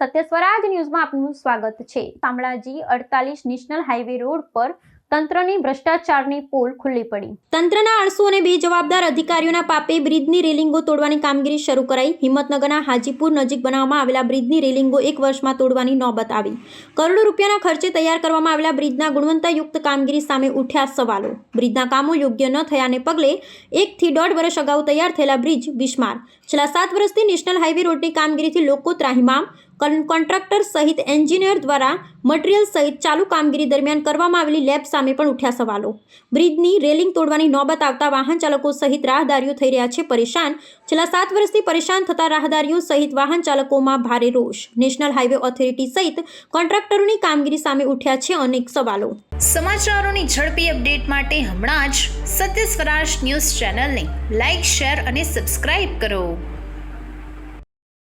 સત્ય સ્વરાજ ન્યૂઝમાં આપનું સ્વાગત છે. શામળાજી અડતાલીસ નેશનલ હાઈવે રોડ પર તંત્રની ભ્રષ્ટાચારની પોલ ખુલ્લી પડી. તંત્રના આળસુ અને બેજવાબદાર અધિકારીઓના પાપે બ્રિજની રેલિંગો તોડવાની કામગીરી શરૂ કરાઈ. હિંમતનગરના હાજીપુર નજીક બનાવવામાં આવેલા બ્રિજની રેલિંગો એક વર્ષમાં તોડવાની નોબત આવી. કરોડો રૂપિયાના ખર્ચે તૈયાર કરવામાં આવેલા બ્રિજના ગુણવત્તાયુક્ત કામગીરી સામે ઉઠ્યા સવાલો. બ્રિજના કામો યોગ્ય ન થયાને પગલે એકથી દોઢ વર્ષ અગાઉ તૈયાર થયેલા બ્રિજ બિસ્માર. છેલ્લા સાત વર્ષથી નેશનલ હાઈવે રોડની કામગીરીથી લોકો ત્રાહિમામ. કોન્ટ્રાક્ટર સહિત એન્જિનિયર દ્વારા મટીરીયલ સહિત ચાલુ કામગીરી દરમિયાન કરવામાં આવેલી લેબ સામે પણ ઉઠ્યા સવાલો. બ્રિજની રેલિંગ તોડવાની નોબત આવતા વાહન ચાલકો સહિત રાહદારીઓ થઈ રહ્યા છે પરેશાન. છેલ્લા સાત વર્ષથી પરેશાન થતા રાહદારીઓ સહિત વાહન ચાલકોમાં ભારે રોષ. નેશનલ હાઈવે ઓથોરિટી સહિત કોન્ટ્રાક્ટરોની કામગીરી સામે ઉઠ્યા છે અનેક સવાલો. સમાચારોની ઝડપી અપડેટ માટે હમણાં જ સત્ય સ્વરાજ ન્યૂઝ ચેનલને લાઇક, શેર અને સબસ્ક્રાઇબ કરો.